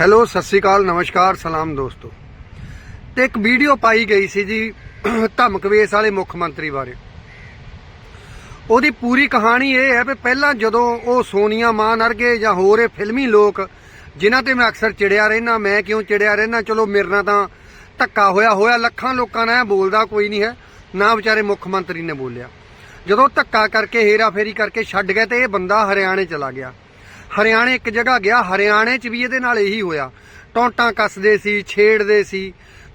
Hello, Sat Sri ਅਕਾਲ, ਨਮਸਕਾਰ, ਸਲਾਮ ਦੋਸਤੋ। ਤੇ ਇੱਕ ਵੀਡੀਓ ਪਾਈ ਗਈ ਸੀ ਜੀ ਧਮਕਵੇਸ ਵਾਲੇ ਮੁੱਖ ਮੰਤਰੀ ਬਾਰੇ। ਉਹਦੀ ਪੂਰੀ ਕਹਾਣੀ ਇਹ ਹੈ ਵੀ ਪਹਿਲਾਂ ਜਦੋਂ ਉਹ ਸੋਨੀਆ ਮਾਨ ਵਰਗੇ ਜਾਂ ਹੋਰ ਇਹ ਫਿਲਮੀ ਲੋਕ, ਜਿਨ੍ਹਾਂ ਤੇ ਮੈਂ ਅਕਸਰ ਚਿੜਿਆ ਰਹਿਣਾ ਮੈਂ ਕਿਉਂ ਚਿੜਿਆ ਰਹਿਣਾ ਚਲੋ ਮੇਰੇ ਨਾਲ ਤਾਂ ਧੱਕਾ ਹੋਇਆ ਹੋਇਆ, ਲੱਖਾਂ ਲੋਕਾਂ ਨਾਲ ਇਹ ਬੋਲਦਾ ਕੋਈ ਨਹੀਂ ਹੈ, ਨਾ ਵਿਚਾਰੇ ਮੁੱਖ ਮੰਤਰੀ ਨੇ ਬੋਲਿਆ। ਜਦੋਂ ਧੱਕਾ ਕਰਕੇ ਹੇਰਾ ਫੇਰੀ ਕਰਕੇ ਛੱਡ ਗਏ ਤੇ ਇਹ ਬੰਦਾ ਹਰਿਆਣੇ ਚਲਾ ਗਿਆ। ਹਰਿਆਣੇ ਇੱਕ ਜਗ੍ਹਾ ਗਿਆ, ਹਰਿਆਣੇ 'ਚ ਵੀ ਇਹਦੇ ਨਾਲ ਇਹੀ ਹੋਇਆ। ਟੌਂਟਾਂ ਕੱਸਦੇ ਸੀ, ਛੇੜਦੇ ਸੀ।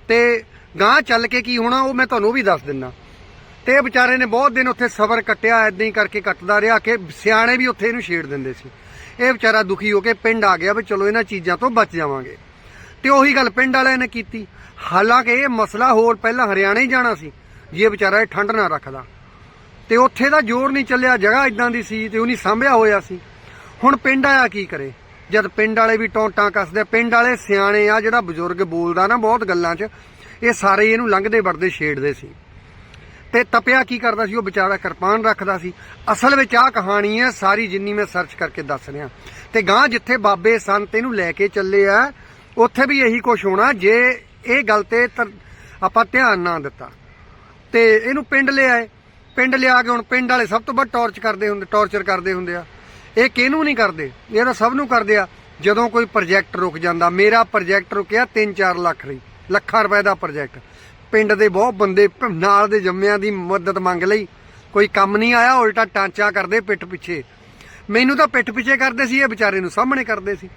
ਤੇ ਗਾਂ ਚੱਲ ਕੇ ਕੀ ਹੋਣਾ, ਉਹ ਮੈਂ ਤੁਹਾਨੂੰ ਵੀ ਦੱਸ ਦਿੰਨਾ। ਤੇ ਵਿਚਾਰੇ ਨੇ ਬਹੁਤ ਦਿਨ ਉੱਥੇ ਸਬਰ ਕੱਟਿਆ ਐਦਾਂ ਹੀ ਕਰਕੇ ਕੱਟਦਾ ਰਿਹਾ ਕਿ ਸਿਆਣੇ ਵੀ ਉੱਥੇ ਇਹਨੂੰ ਛੇੜ ਦਿੰਦੇ ਸੀ। ਇਹ ਵਿਚਾਰਾ ਦੁਖੀ ਹੋ ਕੇ ਪਿੰਡ ਆ ਗਿਆ ਵੀ ਚਲੋ ਇਹਨਾਂ ਚੀਜ਼ਾਂ ਤੋਂ ਬਚ ਜਾਵਾਂਗੇ। ਤੇ ਉਹੀ ਗੱਲ ਪਿੰਡ ਵਾਲਿਆਂ ਨੇ ਕੀਤੀ। ਹਾਲਾਂਕਿ ਇਹ ਮਸਲਾ ਹੋਰ ਪਹਿਲਾਂ ਹਰਿਆਣੇ ਹੀ ਜਾਣਾ ਸੀ, ਜੇ ਵਿਚਾਰਾ ਇਹ ਠੰਡ ਨਾ ਰੱਖਦਾ। ਤੇ ਉੱਥੇ ਦਾ ਜ਼ੋਰ ਨਹੀਂ ਚੱਲਿਆ, ਜਗ੍ਹਾ ਇਦਾਂ ਦੀ ਸੀ ਤੇ ਉਹਨੀ ਸਾਂਭਿਆ ਹੋਇਆ ਸੀ। ਹੁਣ ਪਿੰਡ ਆਇਆ ਕੀ ਕਰੇ? ਜਦ ਪਿੰਡ ਵਾਲੇ ਵੀ ਟੌਂਟਾਂ ਕੱਸਦੇ ਪਿੰਡ ਵਾਲੇ ਸਿਆਣੇ ਆ, ਜਿਹੜਾ ਬਜ਼ੁਰਗ ਬੋਲਦਾ ਨਾ ਬਹੁਤ ਗੱਲਾਂ 'ਚ, ਇਹ ਸਾਰੇ ਇਹਨੂੰ ਲੰਘਦੇ ਵੜਦੇ ਛੇੜਦੇ ਸੀ। ਤੇ ਤਪਿਆ ਕੀ ਕਰਦਾ ਸੀ? ਉਹ ਵਿਚਾਰਾ ਕਿਰਪਾਨ ਰੱਖਦਾ ਸੀ। ਅਸਲ ਵਿੱਚ ਆਹ ਕਹਾਣੀ ਹੈ, ਸਾਰੀ ਜਿੰਨੀ ਮੈਂ ਸਰਚ ਕਰਕੇ ਦੱਸ ਰਿਹਾ। ਤੇ ਗਾਂ ਜਿੱਥੇ ਬਾਬੇ ਸੰਤ ਇਹਨੂੰ ਲੈ ਕੇ ਚੱਲੇ ਆ, ਉੱਥੇ ਵੀ ਇਹੀ ਕੁਝ ਹੋਣਾ, ਜੇ ਇਹ ਗੱਲ ਤੇ ਆਪਾਂ ਧਿਆਨ ਨਾ ਦਿੱਤਾ। ਤੇ ਇਹਨੂੰ ਪਿੰਡ ਲਿਆਏ। ਪਿੰਡ ਲਿਆ ਕੇ ਹੁਣ ਪਿੰਡ ਵਾਲੇ ਸਭ ਤੋਂ ਵੱਧ ਟੌਰਚ ਕਰਦੇ ਹੁੰਦੇ, ਟੌਰਚਰ ਕਰਦੇ ਹੁੰਦੇ ਆ। ਇਹ ਕਿਹਨੂੰ ਨਹੀਂ ਕਰਦੇ? ਇਹ ਤਾਂ ਸਭ ਨੂੰ ਕਰਦੇ ਆ। ਜਦੋਂ ਕੋਈ ਪ੍ਰੋਜੈਕਟ ਰੁਕ ਜਾਂਦਾ, ਮੇਰਾ ਪ੍ਰੋਜੈਕਟ ਰੁਕਿਆ 3-4 ਲੱਖ ਲਈ, ਲੱਖਾਂ ਰੁਪਏ ਦਾ ਪ੍ਰੋਜੈਕਟ ਪਿੰਡ ਦੇ ਬਹੁਤ ਬੰਦੇ ਨਾਲ ਦੇ ਜੰਮਿਆਂ ਦੀ ਮਦਦ ਮੰਗ ਲਈ। ਕੋਈ ਕੰਮ ਨਹੀਂ ਆਇਆ, ਉਲਟਾ ਟਾਂਚਾ ਕਰਦੇ ਪਿੱਠ ਪਿੱਛੇ। ਮੈਨੂੰ ਤਾਂ ਪਿੱਠ ਪਿੱਛੇ ਕਰਦੇ ਸੀ, ਇਹ ਵਿਚਾਰੇ ਨੂੰ ਸਾਹਮਣੇ ਕਰਦੇ ਸੀ।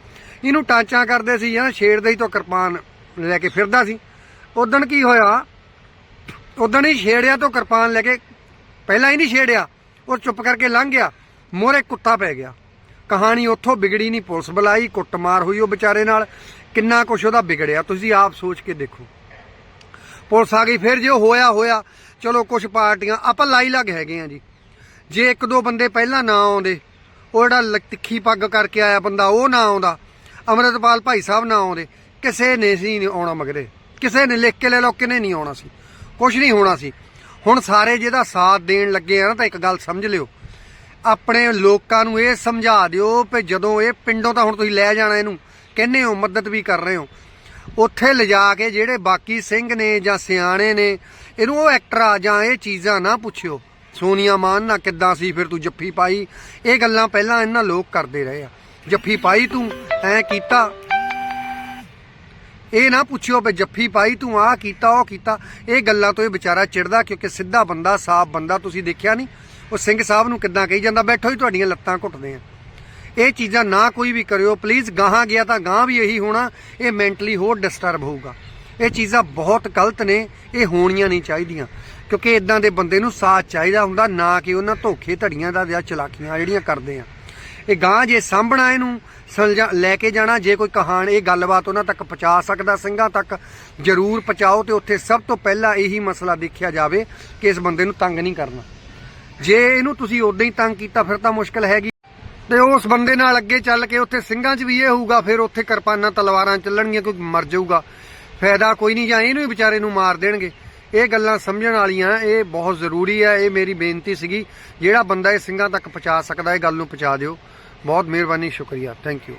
ਇਹਨੂੰ ਟਾਂਚਾ ਕਰਦੇ ਸੀ, ਜਾਂ ਛੇੜਦੇ ਹੀ ਤੋਂ ਕਿਰਪਾਨ ਲੈ ਕੇ ਫਿਰਦਾ ਸੀ। ਉਦਣ ਕੀ ਹੋਇਆ? ਉਦਣ ਹੀ ਛੇੜਿਆ ਤੋਂ ਕਿਰਪਾਨ ਲੈ ਕੇ, ਪਹਿਲਾਂ ਹੀ ਨਹੀਂ ਛੇੜਿਆ। ਉਹ ਚੁੱਪ ਕਰਕੇ ਲੰਘ ਗਿਆ। ਮੋਰੇ ਕੁੱਤਾ ਪੈ ਗਿਆ। ਕਹਾਣੀ ਉੱਥੋਂ ਵਿਗੜੀ ਨਹੀਂ, ਪੁਲਿਸ ਬੁਲਾਈ, ਕੁੱਟਮਾਰ ਹੋਈ ਉਹ ਵਿਚਾਰੇ ਨਾਲ। ਕਿੰਨਾ ਕੁਛ ਉਹਦਾ ਵਿਗੜਿਆ, ਤੁਸੀਂ ਆਪ ਸੋਚ ਕੇ ਦੇਖੋ। ਪੁਲਿਸ ਆ ਗਈ, ਫਿਰ ਜੇ ਉਹ ਹੋਇਆ ਹੋਇਆ। ਚਲੋ ਕੁਝ ਪਾਰਟੀਆਂ, ਆਪਾਂ ਲਾਈ ਲੱਗ ਹੈਗੇ ਆ ਜੀ। ਜੇ ਇੱਕ ਦੋ ਬੰਦੇ ਪਹਿਲਾਂ ਨਾ ਆਉਂਦੇ, ਉਹ ਜਿਹੜਾ ਤਿੱਖੀ ਪੱਗ ਕਰਕੇ ਆਇਆ ਬੰਦਾ, ਉਹ ਨਾ ਆਉਂਦਾ। ਅਮਰਤਪਾਲ ਭਾਈ ਸਾਹਿਬ ਨਾ ਆਉਂਦੇ। ਕਿਸੇ ਨੇ ਸੀ ਨਹੀਂ ਆਉਣਾ ਮਗਰੇ। ਕਿਸੇ ਨੇ ਲਿਖ ਕੇ ਲੈ ਲਓ ਕਿਨੇ ਨਹੀਂ ਆਉਣਾ ਸੀ। ਕੁਝ ਨਹੀਂ ਹੋਣਾ ਸੀ। ਹੁਣ ਸਾਰੇ ਜਿਹਦਾ ਸਾਥ ਦੇਣ ਲੱਗੇ ਆ ਨਾ, ਤਾਂ ਇੱਕ ਗੱਲ ਸਮਝ ਲਿਓ। ਆਪਣੇ ਲੋਕਾਂ ਨੂੰ ਇਹ ਸਮਝਾ ਦਿਓ ਕਿ ਜਦੋਂ ਇਹ ਪਿੰਡੋਂ ਤਾਂ ਹੁਣ ਤੁਸੀਂ ਲੈ ਜਾਣਾ ਇਹਨੂੰ, ਕਹਿੰਦੇ ਹੋ ਮਦਦ ਵੀ ਕਰ ਰਹੇ ਹੋ। ਉੱਥੇ ਲਿਜਾ ਕੇ ਜਿਹੜੇ ਬਾਕੀ ਸਿੰਘ ਨੇ ਜਾਂ ਸਿਆਣੇ ਨੇ, ਇਹਨੂੰ ਉਹ ਐਕਟਰ ਜਾਂ ਇਹ ਚੀਜ਼ਾਂ ਨਾ ਪੁੱਛਿਓ। ਸੋਨੀਆ ਮਾਨ ਨਾ ਕਿੱਦਾਂ ਸੀ, ਫਿਰ ਤੂੰ ਜੱਫੀ ਪਾਈ। ਇਹ ਗੱਲਾਂ ਪਹਿਲਾਂ ਇਹਨਾਂ ਲੋਕ ਕਰਦੇ ਰਹੇ ਆ। ਜੱਫੀ ਪਾਈ ਤੂੰ, ਐ ਕੀਤਾ। ਇਹ ਨਾ ਪੁੱਛਿਓ ਵੀ ਜੱਫੀ ਪਾਈ, ਤੂੰ ਆਹ ਕੀਤਾ, ਉਹ ਕੀਤਾ। ਇਹ ਗੱਲਾਂ ਤੋਂ ਇਹ ਵਿਚਾਰਾ ਚਿੜਦਾ ਕਿਉਂਕਿ ਸਿੱਧਾ ਬੰਦਾ, ਸਾਫ਼ ਬੰਦਾ, ਤੁਸੀਂ ਦੇਖਿਆ ਨਹੀਂ? ਉਹ ਸਿੰਘ ਸਾਹਿਬ ਨੂੰ ਕਿੱਦਾਂ ਕਹੀ ਜਾਂਦਾ, ਬੈਠੋ ਹੀ ਤੁਹਾਡੀਆਂ ਲੱਤਾਂ ਘੁੱਟਦੇ ਆ। ਇਹ ਚੀਜ਼ਾਂ ਨਾ ਕੋਈ ਵੀ ਕਰਿਓ ਪਲੀਜ਼ ਗਾਹਾਂ ਗਿਆ ਤਾਂ ਗਾਂ ਵੀ ਇਹੀ ਹੋਣਾ, ਇਹ ਮੈਂਟਲੀ ਹੋਰ ਡਿਸਟਰਬ ਹੋਊਗਾ। ਇਹ ਚੀਜ਼ਾਂ ਬਹੁਤ ਗਲਤ ਨੇ, ਇਹ ਹੋਣੀਆਂ ਨਹੀਂ ਚਾਹੀਦੀਆਂ। ਕਿਉਂਕਿ ਇਦਾਂ ਦੇ ਬੰਦੇ ਨੂੰ ਸਾਥ ਚਾਹੀਦਾ ਹੁੰਦਾ, ਨਾ ਕਿ ਉਹਨਾਂ ਧੋਖੇ ਧੜੀਆਂ ਦਾ ਜਾਂ ਚਲਾਕੀਆਂ ਜਿਹੜੀਆਂ ਕਰਦੇ ਆ। ਇਹ ਗਾਂ ਜੇ ਸਾਂਭਣਾ ਇਹਨੂੰ ਲੈ ਕੇ ਜਾਣਾ, ਜੇ ਕੋਈ ਕਹਾਣ, ਇਹ ਗੱਲਬਾਤ ਉਹਨਾਂ ਤੱਕ ਪਹੁੰਚਾ ਸਕਦਾ, ਸਿੰਘਾਂ ਤੱਕ ਜ਼ਰੂਰ ਪਹੁੰਚਾਓ ਤੇ ਉੱਥੇ ਸਭ ਤੋਂ ਪਹਿਲਾਂ ਇਹੀ ਮਸਲਾ ਦੇਖਿਆ ਜਾਵੇ ਕਿ ਇਸ ਬੰਦੇ ਨੂੰ ਤੰਗ ਨਹੀਂ ਕਰਨਾ। ਜੇ ਇਹਨੂੰ ਤੁਸੀਂ ਉਦਾਂ ਹੀ ਤੰਗ ਕੀਤਾ, ਫਿਰ ਤਾਂ ਮੁਸ਼ਕਲ ਹੈਗੀ। ਤੇ ਉਸ ਬੰਦੇ ਨਾਲ ਅੱਗੇ ਚੱਲ ਕੇ ਉੱਥੇ ਸਿੰਘਾਂ 'ਚ ਵੀ ਇਹ ਹੋਊਗਾ, ਫਿਰ ਉੱਥੇ ਕਿਰਪਾਨਾਂ ਤਲਵਾਰਾਂ ਚੱਲਣਗੀਆਂ, ਕੋਈ ਮਰ ਜਾਊਗਾ। ਫਾਇਦਾ ਕੋਈ ਨਹੀਂ, ਜਾਂ ਇਹਨੂੰ ਹੀ ਵਿਚਾਰੇ ਨੂੰ ਮਾਰ ਦੇਣਗੇ। ਇਹ ਗੱਲਾਂ ਸਮਝਣ ਵਾਲੀਆਂ, ਇਹ ਬਹੁਤ ਜ਼ਰੂਰੀ ਹੈ, ਇਹ ਮੇਰੀ ਬੇਨਤੀ ਸੀਗੀ, ਜਿਹੜਾ ਬੰਦਾ ਇਹ ਸਿੰਘਾਂ ਤੱਕ ਪਹੁੰਚਾ ਸਕਦਾ, ਇਹ ਗੱਲ ਨੂੰ ਪਹੁੰਚਾ ਦਿਓ। ਬਹੁਤ ਮਿਹਰਬਾਨੀ, ਸ਼ੁਕਰੀਆ। Thank you